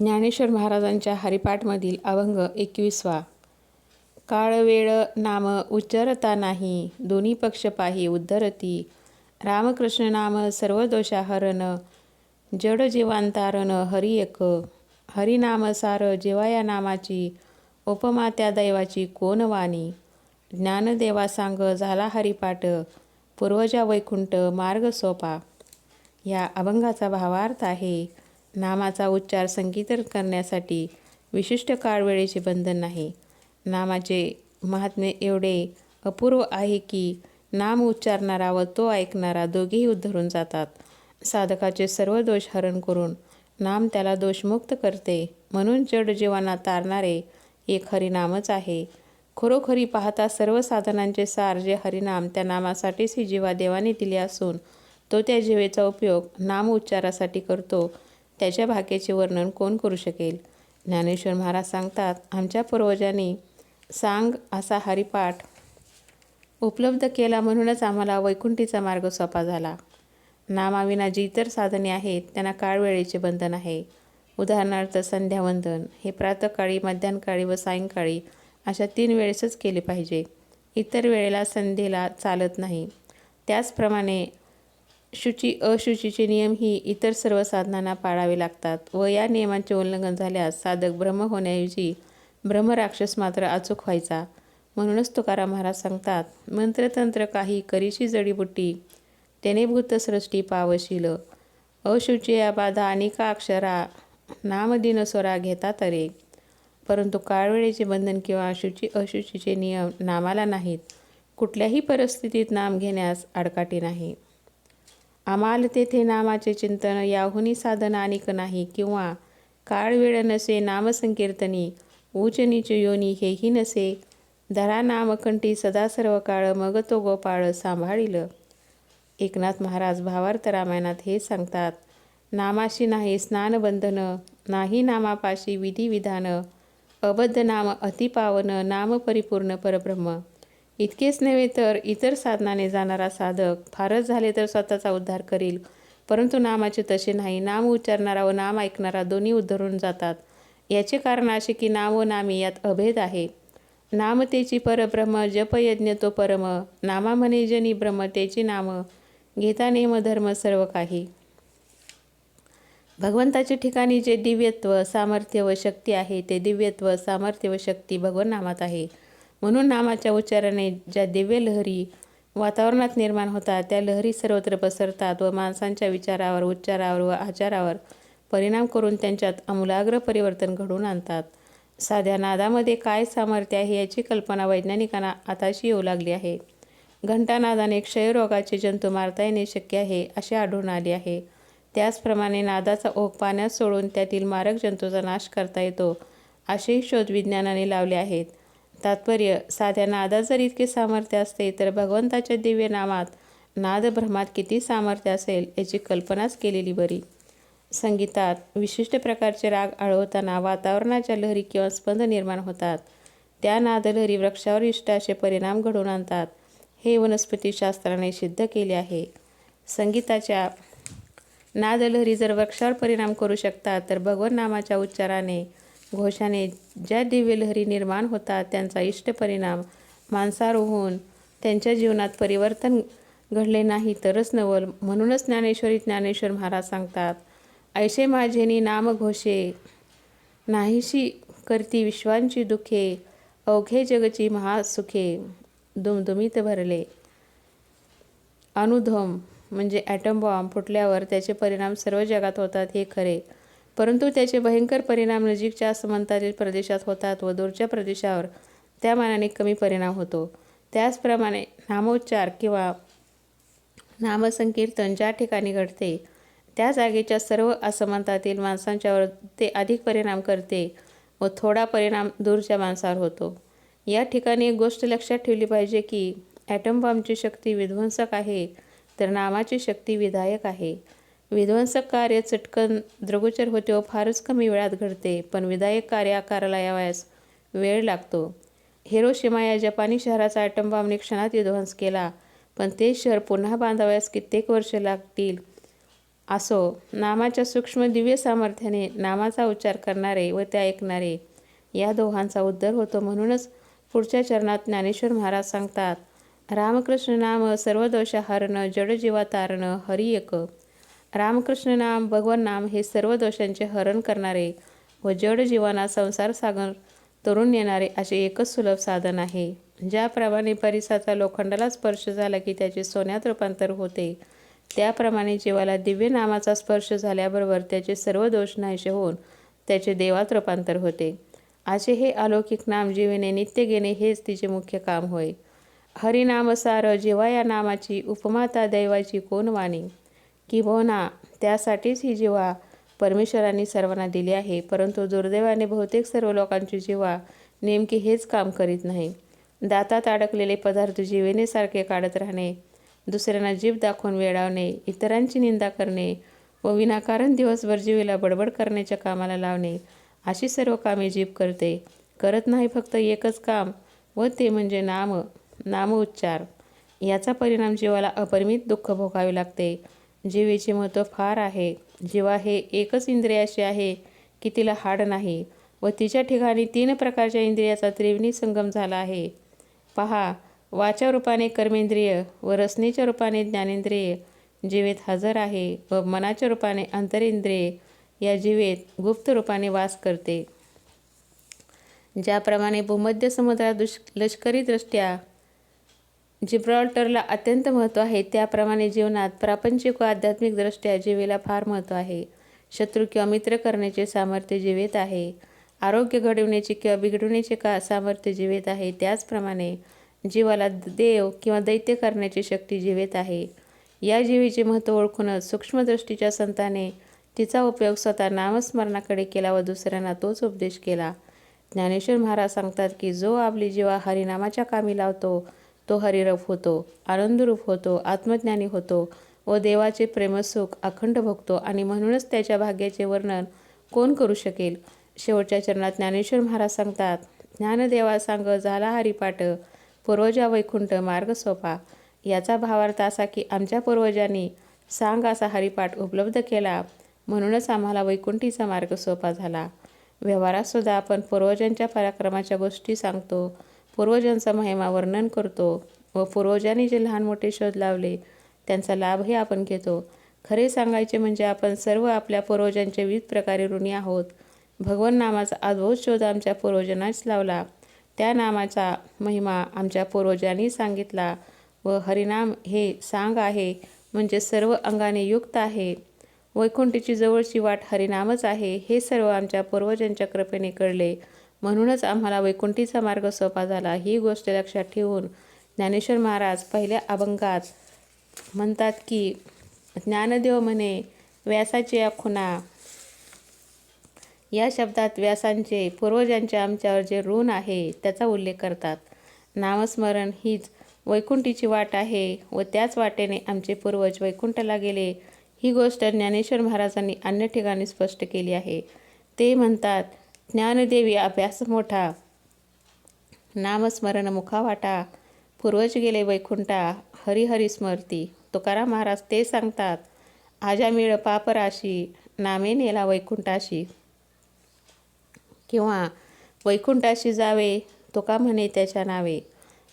ज्ञानेश्वर महाराजांच्या हरिपाठमधील अभंग एकवीसवा. काळ वेळ नाम उच्चरता नाही दोन्ही पक्ष पाही उद्धरती. रामकृष्ण नाम सर्व दोषाहरण जड जीवांतारण हरी एक. हरिनाम सार जेवाया नामाची उपमा त्या दैवाची कोण वाणी? ज्ञानदेवा सांग झाला हरिपाठ पूर्वजा वैकुंठ मार्ग सोपा. या अभंगाचा भावार्थ आहे. नामाचा उच्चार संकीर्तन करण्यासाठी विशिष्ट काळवेळेचे बंधन नाही. नामाचे महात्म्य एवढे अपूर्व आहे की नाम उच्चारणारा व तो ऐकणारा दोघेही उद्धरून जातात. साधकाचे सर्व दोष हरण करून नाम त्याला दोषमुक्त करते म्हणून जड जीवांना तारणारे एक हरिनामच आहे. खरोखरी पाहता सर्व साधनांचे सार जे हरिनाम त्या नामासाठीच ही जीवा देवाने दिली असून तो त्या जीवेचा उपयोग नाम उच्चारासाठी करतो त्याच्या भाग्याचे वर्णन कोण करू शकेल? ज्ञानेश्वर महाराज सांगतात आमच्या पूर्वजांनी सांग असा हरिपाठ उपलब्ध केला म्हणूनच आम्हाला वैकुंठीचा मार्ग सोपा झाला. नामाविना जी इतर साधने आहेत त्यांना काळवेळेचे बंधन आहे. उदाहरणार्थ संध्यावंदन हे प्रातकाळी मध्यान्हकाळी व सायंकाळी अशा तीन वेळेसच केले पाहिजे. इतर वेळेला संध्येला चालत नाही. त्याचप्रमाणे शुची अशुचीचे नियम ही इतर सर्व साधनांना पाळावे लागतात व या नियमांचे उल्लंघन झाल्यास साधक ब्रह्म होण्याऐवजी ब्रह्मराक्षस मात्र अचूक व्हायचा. म्हणूनच तुकाराम महाराज सांगतात मंत्रतंत्र काही करीची जडीबुटी त्याने भूतसृष्टी पावशील. अशुची या बाधा अनेका अक्षरा नामदिन स्वरा घेता तरे. परंतु काळवेळेचे बंधन किंवा शुची अशुचीचे नियम नामाला नाहीत. कुठल्याही परिस्थितीत नाम घेण्यास आडकाठी नाही. आम्हाला तेथे नामाचे चिंतन याहुनी साधन आणिक नाही किंवा काळ वेळ नसे नामसंकीर्तनी ऊच नीच योनी हेही नसे. धरा नामकंठी सदा सर्व काळ मग तो गोपाळ सांभाळील. एकनाथ महाराज भावार्थ रामायणात हे सांगतात नामाशी नाही स्नानबंधन नाही नामापाशी विधिविधान अबद्ध नाम अतिपावन नाम परिपूर्ण परब्रह्म. इतकेच नव्हे तर इतर साधनाने जाणारा साधक फारच झाले तर स्वतःचा उद्धार करील. परंतु नामाचे तसे नाही. नाम उच्चारणारा व नाम ऐकणारा दोन्ही उद्धरून जातात. याचे कारण असे की नाम व नामी यात अभेद आहे. नामतेची परब्रह्म जपयज्ञ तो परम नामा म्हणे जनी ब्रह्म त्याची नाम घेता नेम धर्म सर्व काही. भगवंताचे ठिकाणी जे दिव्यत्व सामर्थ्य व शक्ती आहे ते दिव्यत्व सामर्थ्य व शक्ती भगवन नामात आहे. म्हणून नामाच्या उच्चाराने ज्या दिव्य लहरी वातावरणात निर्माण होतात त्या लहरी सर्वत्र पसरतात व माणसांच्या विचारावर उच्चारावर व आचारावर परिणाम करून त्यांच्यात आमूलाग्र परिवर्तन घडवून आणतात. साध्या नादामध्ये काय सामर्थ्य आहे याची कल्पना वैज्ञानिकांना आताशी येऊ लागली आहे. घंटानादाने क्षयरोगाचे जंतू मारता येणे शक्य आहे असे आढळून आले आहे. त्याचप्रमाणे नादाचा ओघ पाण्यात सोडून त्यातील मारक जंतूचा नाश करता येतो असेही शोध विज्ञानाने लावले आहेत. तात्पर्य साध्या नादा जर इतके सामर्थ्य असते तर भगवंताच्या दिव्य नामात नादभ्रमात किती सामर्थ्य असेल याची कल्पनाच केलेली बरी. संगीतात विशिष्ट प्रकारचे राग आळवताना वातावरणाच्या लहरी किंवा स्पंद निर्माण होतात. त्या नादलहरी वृक्षावर इष्ट असे परिणाम घडवून आणतात. हे वनस्पतीशास्त्राने सिद्ध केले आहे. संगीताच्या नादलहरी जर वृक्षावर परिणाम करू शकतात तर भगवन नामाच्या उच्चाराने घोषाने ज्या दिव्य लहरी निर्माण होतात त्यांचा इष्ट परिणाम माणसावर होऊन त्यांच्या जीवनात परिवर्तन घडले नाही तरच नवल. म्हणूनच ज्ञानेश्वरी ज्ञानेश्वर महाराज सांगतात ऐसे माझेनी नाम घोषे नाहीशी करती विश्वांची दुखे अवघे जगची महासुखे दुमदुमीत भरले. अनुधम म्हणजे ॲटम बॉम्ब फुटल्यावर त्याचे परिणाम सर्व जगात होतात हे खरे. परंतु त्याचे भयंकर परिणाम नजीकच्या समंतातील प्रदेशात होतात व दूरच्या प्रदेशावर त्या मानाने कमी परिणाम होतो. त्याचप्रमाणे नामोच्चार किंवा नामसंकीर्तन ज्या ठिकाणी घडते त्या जागेच्या सर्व असमंतातील माणसांच्यावर ते अधिक परिणाम करते व थोडा परिणाम दूरच्या माणसावर होतो. या ठिकाणी एक गोष्ट लक्षात ठेवली पाहिजे की ॲटम बॉम्बची शक्ती विध्वंसक आहे तर नामाची शक्ती विधायक आहे. विध्वंसक कार्य चटकन द्रगोचर होते व फारच कमी वेळात घडते पण विधायक कार्य आकाराला यावयास वेळ लागतो. हिरोशिमा या जपानी शहराचा ॲटम बॉम्बने क्षणात विध्वंस केला पण ते शहर पुन्हा बांधावयास कित्येक वर्ष लागतील असो नामाच्या सूक्ष्म दिव्य सामर्थ्याने नामाचा उच्चार करणारे व ते ऐकणारे या दोघांचा उद्धार होतो म्हणूनच पुढच्या चरणात ज्ञानेश्वर महाराज सांगतात रामकृष्ण नाम सर्व दोषा हरण जडजीवा तारण हरी एक रामकृष्ण नाम भगवान नाम हे सर्व दोषांचे हरण करणारे व जड जीवांना संसार सागर तरुण येणारे असे एकच सुलभ साधन आहे. ज्याप्रमाणे परिसाचा लोखंडाला स्पर्श झाला की त्याचे सोन्यात रूपांतर होते त्याप्रमाणे जीवाला दिव्य नामाचा स्पर्श झाल्याबरोबर त्याचे सर्व दोष नाहीसे होऊन त्याचे देवात रूपांतर होते. असे हे अलौकिक नाम जीवेने नित्य घेणे हेच तिचे मुख्य काम होय. हरिनामसार जीवा या नामाची उपमाता दैवाची कोण वाणी? किंबहुना हो त्यासाठीच ही जीवा परमेश्वरांनी सर्वांना दिली आहे. परंतु दुर्दैवाने बहुतेक सर्व लोकांची जीवा नेमकी हेच काम करीत नाही. दातात अडकलेले पदार्थ जीवेनेसारखे काढत राहणे दुसऱ्यांना जीभ दाखवून वेडावणे इतरांची निंदा करणे व विनाकारण दिवसभर जीवेला बडबड करण्याच्या कामाला लावणे अशी सर्व कामे जीभ करते. करत नाही फक्त एकच काम व ते म्हणजे नाम नामउच्चार याचा परिणाम जीवाला अपरिमित दुःख भोगावे लागते. जीवेचे महत्त्व फार आहे. जीवा हे एकच इंद्रिय असे आहे की तिला हाड नाही व तिच्या ठिकाणी तीन प्रकारच्या इंद्रियाचा त्रिवेणी संगम झाला आहे. पहा वाच्या रूपाने कर्मेंद्रिय व रसनेच्या रूपाने ज्ञानेंद्रिय जीवेत हजर आहे व मनाच्या रूपाने अंतरेंद्रिय या जीवेत गुप्त रूपाने वास करते. ज्याप्रमाणे भूमध्य समुद्रात दुष लष्करीदृष्ट्या जिब्रॉल्टरला अत्यंत महत्त्व आहे त्याप्रमाणे जीवनात प्रापंचिक व आध्यात्मिकदृष्ट्या जीवेला फार महत्त्व आहे. शत्रू किंवा मित्र करण्याचे सामर्थ्य जीवेत आहे. आरोग्य घडविण्याचे किंवा बिघडवण्याचे का सामर्थ्य जीवेत आहे त्याचप्रमाणे जीवाला देव किंवा दैत्य करण्याची शक्ती जीवेत आहे. या जीवीचे महत्त्व ओळखूनच सूक्ष्मदृष्टीच्या संताने तिचा उपयोग स्वतः नामस्मरणाकडे केला व दुसऱ्यांना तोच उपदेश केला. ज्ञानेश्वर महाराज सांगतात की जो आपली जीवा हरिनामाच्या कामी लावतो तो हरिरूप होतो आनंदरूप होतो आत्मज्ञानी होतो. व देवाचे प्रेमसुख अखंड भोगतो आणि म्हणूनच त्याच्या भाग्याचे वर्णन कोण करू शकेल? शेवटच्या चरणात ज्ञानेश्वर महाराज सांगतात ज्ञानदेवा सांग झाला हरिपाठ पूर्वजा वैकुंठ मार्ग सोपा. याचा भावार्थ असा की आमच्या पूर्वजांनी सांग असा हरिपाठ उपलब्ध केला म्हणूनच आम्हाला वैकुंठीचा मार्ग सोपा झाला. व्यवहारातसुद्धा आपण पूर्वजांच्या पराक्रमाच्या गोष्टी सांगतो. पूर्वजांचा महिमा वर्णन करतो व पूर्वजांनी जे लहान मोठे शोध लावले त्यांचा लाभही आपण घेतो. खरे सांगायचे म्हणजे आपण सर्व आपल्या पूर्वजांचे विविध प्रकारे ऋणी आहोत. भगवन नामाचा अद्भुत शोध आमच्या पूर्वजांनाच लावला. त्या नामाचा महिमा आमच्या पूर्वजांनी सांगितला व हरिनाम हे सांग आहे म्हणजे सर्व अंगाने युक्त आहे. वैकुंठीची जवळची वाट हरिनामच आहे हे सर्व आमच्या पूर्वजांच्या कृपेने कळले. म्हणूनच आम्हाला वैकुंठीचा मार्ग सोपा झाला. ही गोष्ट लक्षात ठेवून ज्ञानेश्वर महाराज पहिल्या अभंगात म्हणतात की ज्ञानदेव म्हणे व्यासाची या खुणा या शब्दात व्यासांचे पूर्वजांचे आमच्यावर जे ऋण आहे त्याचा उल्लेख करतात. नामस्मरण हीच वैकुंठीची वाट आहे व त्याच वाटेने आमचे पूर्वज वैकुंठाला गेले. ही गोष्ट ज्ञानेश्वर महाराजांनी अन्य ठिकाणी स्पष्ट केली आहे. ते म्हणतात ज्ञानदेवी अभ्यास मोठा. नामस्मरण मुखावाटा पूर्वज गेले वैकुंठा. हरिहरी स्मरती तुकाराम महाराज ते सांगतात आजा मिळ पापराशी नामे नेला वैकुंठाशी. किंवा वैकुंठाशी जावे तुका म्हणे त्याच्या नावे.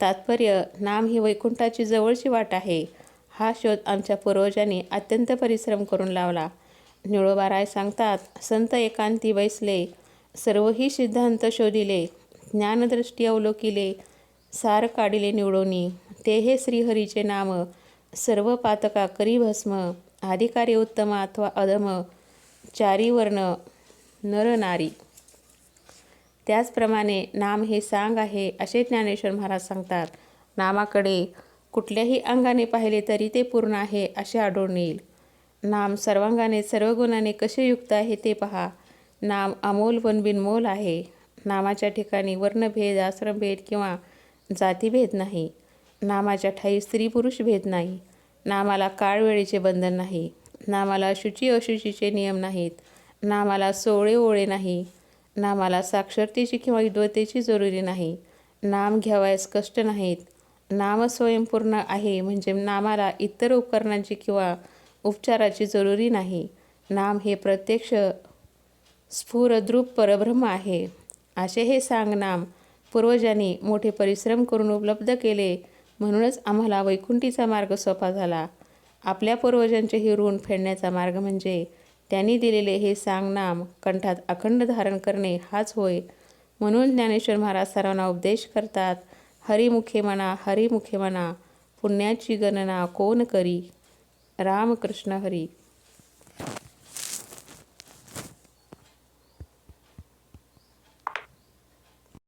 तात्पर्य नाम ही वैकुंठाची जवळची वाट आहे. हा शोध आमच्या पूर्वजांनी अत्यंत परिश्रम करून लावला. निळोबाराय सांगतात संत एकांती बैसले. सर्वही सिद्धांत शोधिले ज्ञानदृष्टी अवलोकिले सार काढिले निवडोनी. ते हे श्रीहरीचे नाम सर्व पातका करी भस्म अधिकारी उत्तम अथवा अधम चारी वर्ण नर नारी. त्याचप्रमाणे नाम हे सांग आहे असे ज्ञानेश्वर महाराज सांगतात. नामाकडे कुठल्याही अंगाने पाहिले तरी ते पूर्ण आहे असे आढळून येईल. नाम सर्वांगाने सर्व गुणाने कसे युक्त आहे ते पहा. नाम अमोल पण बिनमोल आहे. नामाच्या ठिकाणी वर्णभेद आश्रमभेद किंवा जातीभेद नाही. नामाच्या ठाई स्त्री पुरुष भेद नाही. नामाला काळवेळेचे बंधन नाही. नामाला शुची अशुचीचे नियम नाहीत. नामाला सोळे ओळे नाही. नामाला साक्षरतेची किंवा विद्वतेची जरुरी नाही. नाम घ्यावयास कष्ट नाहीत. नाम स्वयंपूर्ण आहे म्हणजे नामाला इतर उपकरणांची किंवा उपचाराची जरुरी नाही. नाम हे प्रत्यक्ष स्फुरद्रुप परब्रह्म आहे. असे हे सांगनाम पूर्वजांनी मोठे परिश्रम करून उपलब्ध केले. म्हणूनच आम्हाला वैकुंठीचा मार्ग सोपा झाला. आपल्या पूर्वजांचे हे ऋण फेडण्याचा मार्ग म्हणजे त्यांनी दिलेले हे सांगनाम कंठात अखंड धारण करणे हाच होय. म्हणून ज्ञानेश्वर महाराज सर्वांना उपदेश करतात हरिमुखे म्हणा हरिमुखे म्हणा पुण्याची गणना कोण करी? रामकृष्ण हरी.